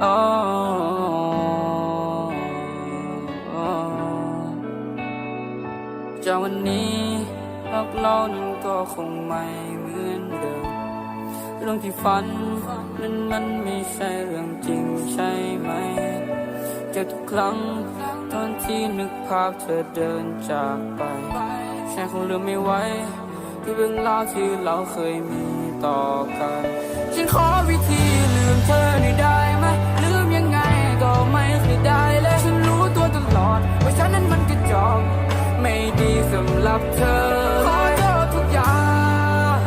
จากวันนี้รักเรานั้นก็คงไม่เหมือนเดิม เรื่องที่ฝันนั้นมันไม่ใช่เรื่องจริงใช่ไหมจากทุกครั้งตอนที่นึกภาพเธอเดินจากไปฉันคงลืมไม่ไหวที่เรื่องราวที่เราเคยมีต่อกันฉันขอำหรับเธอ ขอโทษทุกอย่าง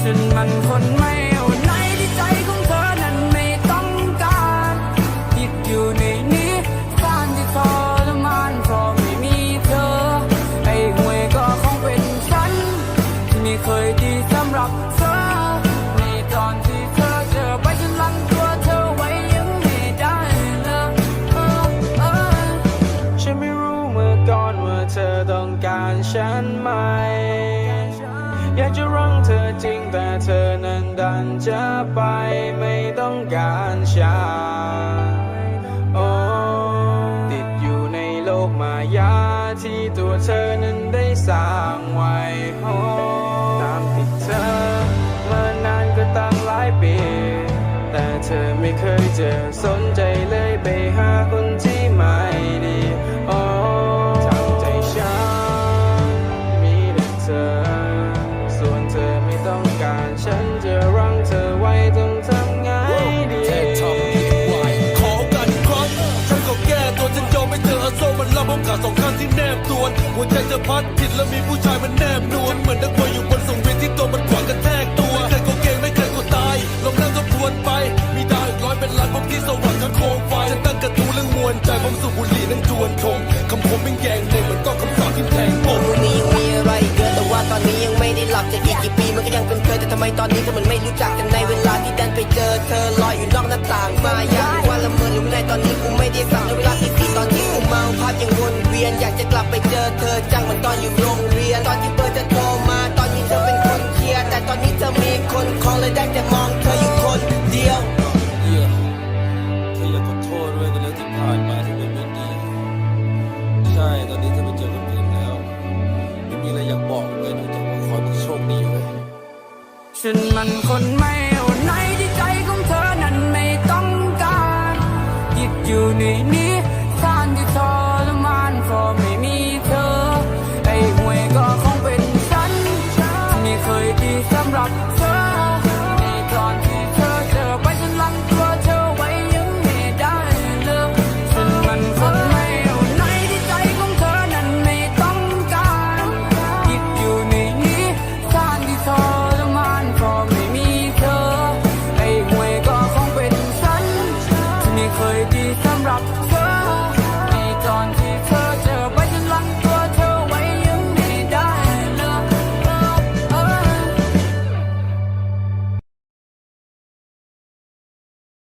ฉันมันคนไม่ ก่อนว่าเธอต้องการฉันไหม อยากจะรังเธอจริงแต่เธอนั้นดันจะไปไม่ต้องการฉันโอ้ติดอยู่ในโลกมายาที่ตัวเธอนั้นได้สร้างไว้โอ้ตามติดเธอมานานก็ตั้งหลายปี แต่เธอไม่เคยเจะสนใจ การ ฉันจะรั้งเธอไว้ต้องทำไงดีแทนทำดีกว่าขอกันครั้งฉันก็แก้ตัวฉันยอมให้เธอเอาโซ่มันล่ามผมขาดสองข้างที่แนบตัวนหัวใจเธอพัดผิดแล้วมีผู้ชายมันแนบนวลเหมือนนักมวยอยู่บนสังเวียนที่ตัวมันขวางกระแทกตัวไม่เคยโกเกงไม่เคยกดตายลองนั่งทบทวนไป มีดาวอีกร้อยเป็นล้านผมที่สว่างทั้งโคมไฟฉันตั้งกระทู้เรื่องมวลใจผมสูบบุหรี่นั่งจวนคมคำคมเป็นแกงในเหมือนต้องคำสาปที่แทงปมมี อะไรเกิดแต่ว่าตอนนี้ยังไม่ได้หลับจะอีกกี่ปีมันก็ยังเป็นเคยแต่ทำไมตอนนี้เธอมันไม่รู้จักกันในเวลาที่ดันไปเจอเธอลอยอยู่นอกหน้าต่างมาอยาว่าละเมอหรือไม่ตอนนี้กูไม่ได้สั่งในเวลาที่สี่ตอนที่กูเมาภาพยังวนเวียนอยากจะกลับไปเจอเธอจังเหมือนตอนอยู่โรงเรียนตอนที่ ฉันมันคนไม่เอาไหนที่ใจของเธอนั้นไม่ต้องการยิดอยู่ในนี้ซ่านที่ทรมานเพราะไม่มีเธอ ไอ้หวยก็คงเป็นฉัน ที่ไม่เคยดีสำหรับ ไม่เคยดีสำหรับเธอ